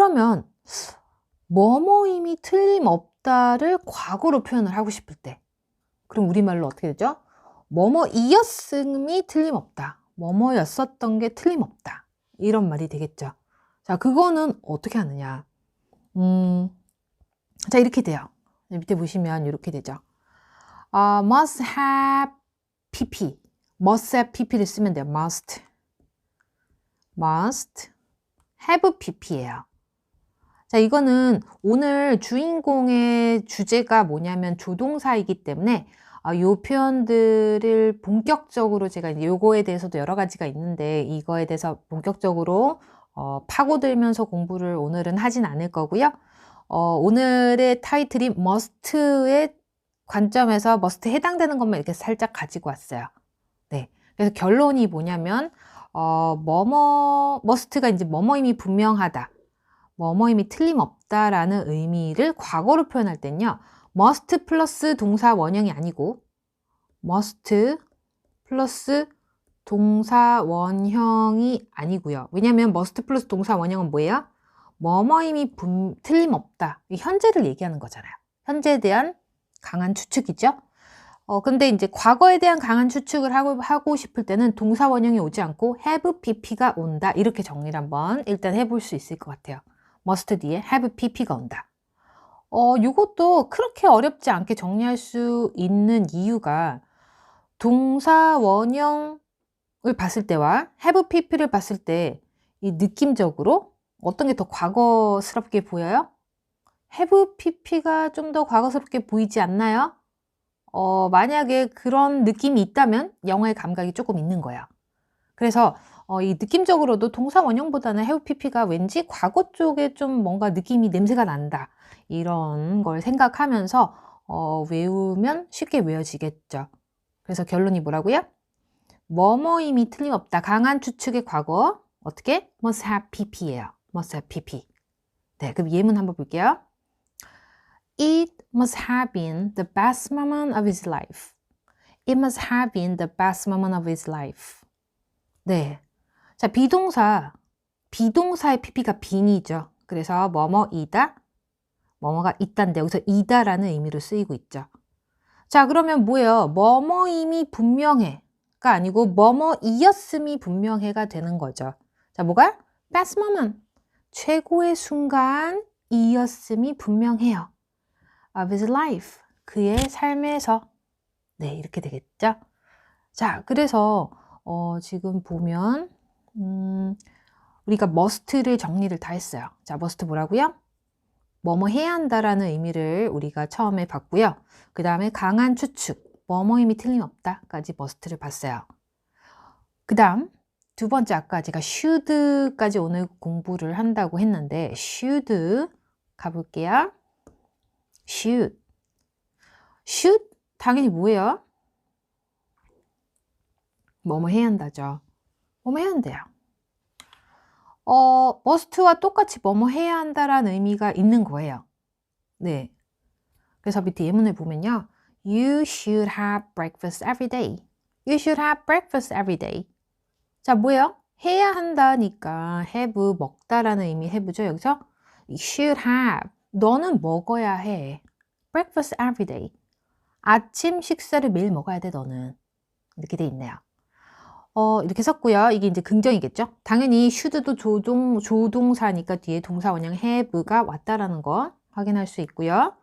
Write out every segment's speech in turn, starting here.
그러면 뭐뭐임이 틀림없다를 과거로 표현을 하고 싶을 때 그럼 우리말로 어떻게 되죠? 뭐뭐이었음이 틀림없다. 뭐뭐였었던 게 틀림없다. 이런 말이 되겠죠. 자, 그거는 어떻게 하느냐? 음, 자, 이렇게 돼요. 밑에 보시면 이렇게 되죠. 아, must have pp. must have pp를 쓰면 돼요. must. must have pp예요. 자, 이거는 오늘 주인공의 주제가 뭐냐면 조동사이기 때문에 아, 요 표현들을 본격적으로 제가 요거에 대해서도 여러 가지가 있는데 이거에 대해서 본격적으로 어, 파고들면서 공부를 오늘은 하진 않을 거고요. 어, 오늘의 타이틀이 must의 관점에서 must 해당되는 것만 이렇게 살짝 가지고 왔어요. 네. 그래서 결론이 뭐냐면 어, 뭐뭐 must가 이제 뭐뭐임이 분명하다. 뭐뭐임이 틀림없다라는 의미를 과거로 표현할 땐요. must 플러스 동사 원형이 아니고 must 플러스 동사 원형이 아니고요. 왜냐하면 must 플러스 동사 원형은 뭐예요? 뭐뭐임이 분, 틀림없다. 현재를 얘기하는 거잖아요. 현재에 대한 강한 추측이죠. 어, 근데 이제 과거에 대한 강한 추측을 하고, 하고 싶을 때는 동사 원형이 오지 않고 have pp가 온다. 이렇게 정리를 한번 일단 해볼 수 있을 것 같아요. Must 뒤에 have pp가 온다. 어, 이것도 그렇게 어렵지 않게 정리할 수 있는 이유가 동사 원형을 봤을 때와 have pp를 봤을 때 이 느낌적으로 어떤 게 더 과거스럽게 보여요? have pp가 좀 더 과거스럽게 보이지 않나요? 어, 만약에 그런 느낌이 있다면 영어의 감각이 조금 있는 거예요. 그래서 어, 이 느낌적으로도 동사 원형보다는 pp가 왠지 과거 쪽에 좀 뭔가 느낌이 냄새가 난다. 이런 걸 생각하면서 어, 외우면 쉽게 외워지겠죠. 그래서 결론이 뭐라고요? 뭐뭐임이 틀림없다. 강한 추측의 과거 어떻게? must have pp예요. must have pp. 네, 그럼 예문 한번 볼게요. It must have been the best moment of his life. It must have been the best moment of his life. 네. 자, 비동사. 비동사의 pp가 빈이죠. 그래서 뭐뭐이다. 뭐뭐가 있단데 여기서 이다라는 의미로 쓰이고 있죠. 자, 그러면 뭐예요? 뭐뭐임이 분명해가 아니고 뭐뭐이었음이 분명해가 되는 거죠. 자, 뭐가? best moment. 최고의 순간이었음이 분명해요. of his life. 그의 삶에서. 네, 이렇게 되겠죠? 자, 그래서, 어, 지금 보면, 음, 우리가 must를 정리를 다 했어요. 자, must 뭐라고요? 뭐뭐 해야 한다라는 의미를 우리가 처음에 봤고요. 그 다음에 강한 추측, 뭐뭐임이 틀림없다까지 must를 봤어요. 그 다음 두 번째 아까 제가 should까지 오늘 공부를 한다고 했는데 should 가볼게요. should should 당연히 뭐예요? 뭐뭐 해야 한다죠. 뭐뭐 해야 한대요. 어, must와 똑같이 뭐뭐 해야 한다라는 의미가 있는 거예요. 네. 그래서 밑에 예문을 보면요. You should have breakfast every day. You should have breakfast every day. 자, 뭐예요? 해야 한다니까 have 먹다라는 의미 have죠. 여기서 you should have 너는 먹어야 해. breakfast every day. 아침 식사를 매일 먹어야 돼 너는. 이렇게 돼 있네요. 어, 이렇게 썼고요. 이게 이제 긍정이겠죠? 당연히 should도 조동, 조동사니까 뒤에 동사 원형 have가 왔다라는 거 확인할 수 있고요.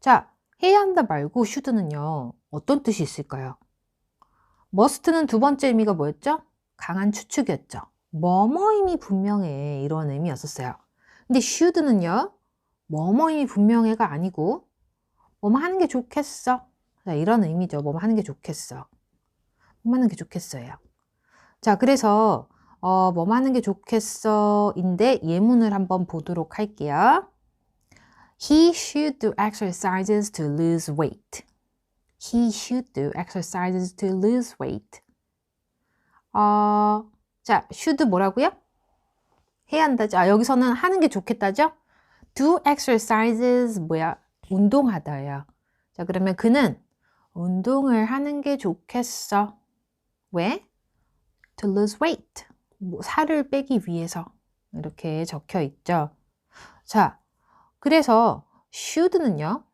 자, 해야 한다 말고 should는요. 어떤 뜻이 있을까요? must는 두 번째 의미가 뭐였죠? 강한 추측이었죠. 뭐뭐임이 분명해 이런 의미였었어요. 근데 should는요. 뭐뭐임이 분명해가 아니고 뭐뭐 하는 게 좋겠어. 이런 의미죠. 뭐뭐 하는 게 좋겠어. 뭐뭐 하는 게 좋겠어요. 자, 그래서 어, 뭐 하는 게 좋겠어 인데 예문을 한번 보도록 할게요. He should do exercises to lose weight. He should do exercises to lose weight. 어, 자, should 뭐라고요? 해야 한다죠. 아, 여기서는 하는 게 좋겠다죠? do exercises 뭐야? 운동하다예요. 자, 그러면 그는 운동을 하는 게 좋겠어. 왜? To lose weight. 뭐 살을 빼기 위해서 이렇게 적혀 있죠. 자, 그래서 should는요.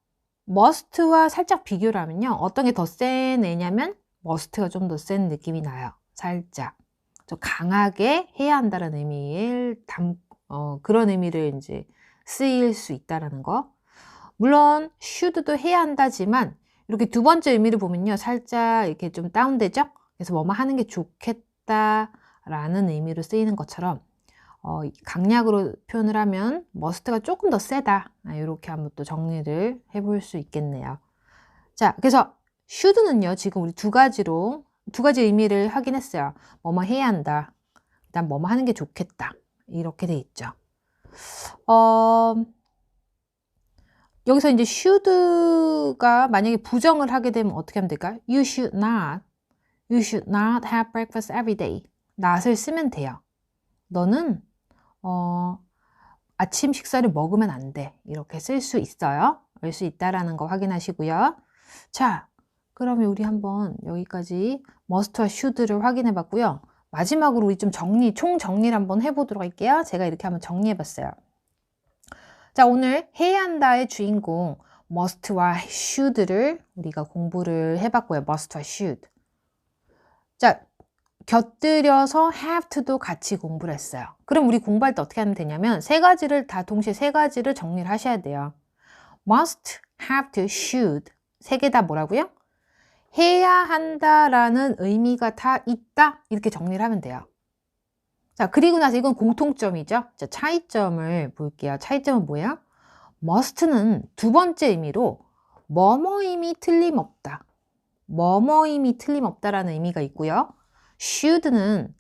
must와 살짝 비교를 하면요. 어떤 게 더 센 애냐면 must가 좀 더 센 느낌이 나요. 살짝. 좀 강하게 해야 한다는 의미를 담, 어, 그런 의미를 이제 쓰일 수 있다라는 거. 물론 should도 해야 한다지만 이렇게 두 번째 의미를 보면요. 살짝 이렇게 좀 다운되죠? 그래서 뭐뭐 하는 게 좋겠 다 라는 의미로 쓰이는 것처럼 어, 강약으로 표현을 하면 머스트가 조금 더 세다. 아, 이렇게 한번 또 정리를 해볼 수 있겠네요. 자, 그래서 should는요. 지금 우리 두 가지로 두 가지 의미를 확인했어요. 뭐뭐 해야 한다. 일단 뭐뭐 하는 게 좋겠다. 이렇게 돼 있죠. 어, 여기서 이제 should가 만약에 부정을 하게 되면 어떻게 하면 될까요? You should not. You should not have breakfast every day. not을 쓰면 돼요. 너는 어, 아침 식사를 먹으면 안 돼. 이렇게 쓸 수 있어요. 알수 있다라는 거 확인하시고요. 자, 그러면 우리 한번 여기까지 must와 should를 확인해 봤고요. 마지막으로 우리 좀 정리, 총 정리를 한번 해보도록 할게요. 제가 이렇게 한번 정리해 봤어요. 자, 오늘 해야 한다의 주인공 must와 should를 우리가 공부를 해봤고요. must와 should. 자, 곁들여서 have to도 같이 공부를 했어요. 그럼 우리 공부할 때 어떻게 하면 되냐면 세 가지를 다 동시에 세 가지를 정리를 하셔야 돼요. must, have to, should 세 개 다 뭐라고요? 해야 한다라는 의미가 다 있다 이렇게 정리를 하면 돼요. 자 그리고 나서 이건 공통점이죠. 자, 차이점을 볼게요. 차이점은 뭐야? must는 두 번째 의미로 뭐뭐임이 틀림없다. 뭐뭐임이 틀림없다라는 의미가 있고요. should는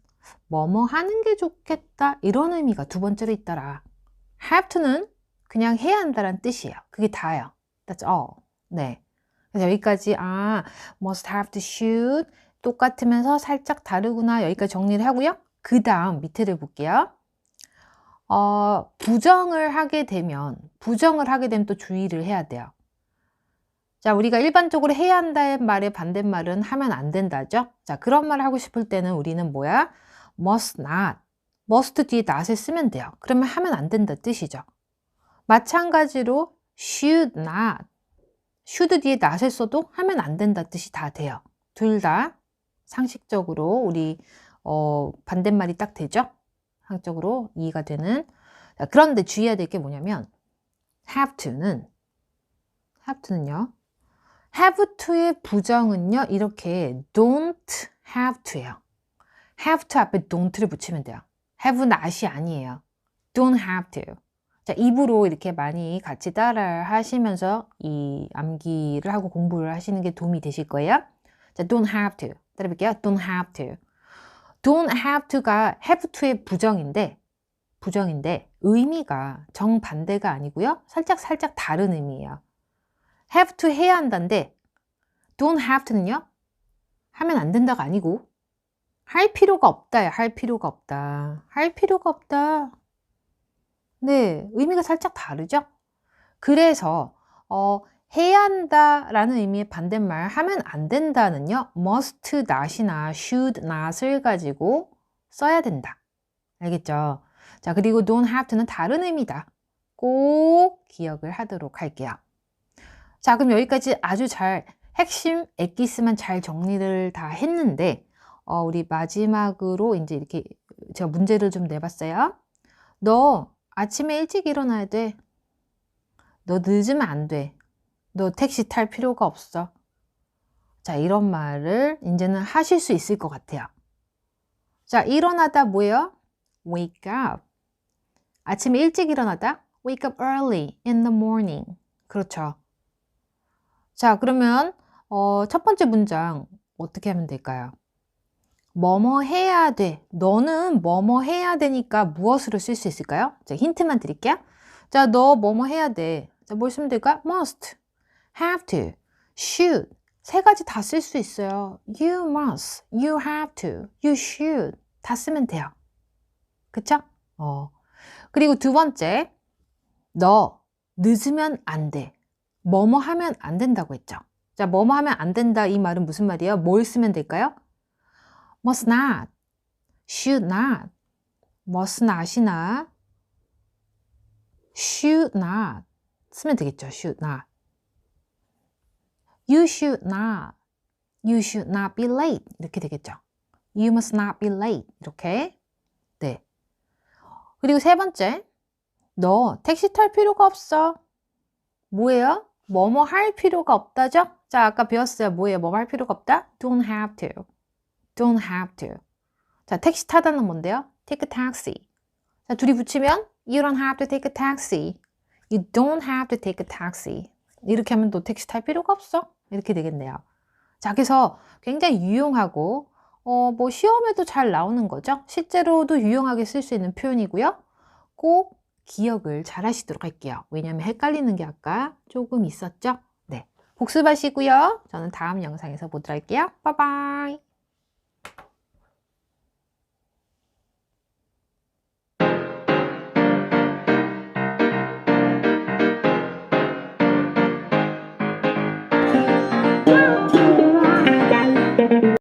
뭐뭐 하는 게 좋겠다 이런 의미가 두 번째로 있더라. have to는 그냥 해야 한다는 뜻이에요. 그게 다예요. That's all. 네. 여기까지 아 must have to should 똑같으면서 살짝 다르구나 여기까지 정리를 하고요. 그 다음 밑에를 볼게요. 어, 부정을 하게 되면 부정을 하게 되면 또 주의를 해야 돼요. 자, 우리가 일반적으로 해야 한다의 말의 반대말은 하면 안 된다죠? 자, 그런 말 하고 싶을 때는 우리는 뭐야? must not. must 뒤에 not을 쓰면 돼요. 그러면 하면 안 된다 뜻이죠. 마찬가지로 should not. should 뒤에 not을 써도 하면 안 된다 뜻이 다 돼요. 둘 다 상식적으로 우리 어, 반대말이 딱 되죠? 상식적으로 이해가 되는. 자, 그런데 주의해야 될 게 뭐냐면 have to는 have to는요. Have to의 부정은요. 이렇게 don't have to예요. have to 앞에 don't를 붙이면 돼요. have not이 아니에요. don't have to. 자, 입으로 이렇게 많이 같이 따라 하시면서 이 암기를 하고 공부를 하시는 게 도움이 되실 거예요. 자, don't have to. 따라 볼게요. don't have to. don't have to가 have to의 부정인데, 부정인데, 의미가 정반대가 아니고요. 살짝 살짝 다른 의미예요. Have to 해야 한다인데 don't have to는요. 하면 안 된다가 아니고 할 필요가 없다야. 할 필요가 없다. 할 필요가 없다. 네, 의미가 살짝 다르죠? 그래서 어, 해야 한다라는 의미의 반대말 하면 안 된다는요. must not이나 should not을 가지고 써야 된다. 알겠죠? 자, 그리고 don't have to는 다른 의미다. 꼭 기억을 하도록 할게요. 자, 그럼 여기까지 아주 잘 핵심 엑기스만 잘 정리를 다 했는데 어, 우리 마지막으로 이제 이렇게 제가 문제를 좀 내봤어요. 너 아침에 일찍 일어나야 돼. 너 늦으면 안 돼. 너 택시 탈 필요가 없어. 자, 이런 말을 이제는 하실 수 있을 것 같아요. 자, 일어나다 뭐예요? wake up. 아침에 일찍 일어나다 wake up early in the morning. 그렇죠. 자, 그러면 어, 첫 번째 문장 어떻게 하면 될까요? 뭐뭐 해야 돼. 너는 뭐뭐 해야 되니까 무엇으로 쓸 수 있을까요? 자, 힌트만 드릴게요. 자, 너 뭐뭐 해야 돼. 자, 뭘 쓰면 될까? must, have to, should. 세 가지 다 쓸 수 있어요. You must, you have to, you should. 다 쓰면 돼요. 그쵸? 어. 그리고 두 번째, 너 늦으면 안 돼. 뭐뭐 하면 안 된다고 했죠. 자, 뭐뭐 하면 안 된다 이 말은 무슨 말이에요? 뭘 쓰면 될까요? must not, should not, must not이나 should not 쓰면 되겠죠. should not. You should not. You should not be late. 이렇게 되겠죠. You must not be late. 이렇게. 네. 그리고 세 번째. 너 택시 탈 필요가 없어. 뭐예요? 뭐뭐 할 필요가 없다죠? 자, 아까 배웠어요. 뭐예요? 뭐할 필요가 없다? Don't have to. Don't have to. 자, 택시 타다는 뭔데요? Take a taxi. 자, 둘이 붙이면 You don't have to take a taxi. You don't have to take a taxi. 이렇게 하면 너 택시 탈 필요가 없어. 이렇게 되겠네요. 자, 그래서 굉장히 유용하고, 어, 뭐, 시험에도 잘 나오는 거죠. 실제로도 유용하게 쓸 수 있는 표현이고요. 꼭 기억을 잘 하시도록 할게요. 왜냐면 헷갈리는 게 아까 조금 있었죠? 네. 복습하시고요. 저는 다음 영상에서 보도록 할게요. 빠바이.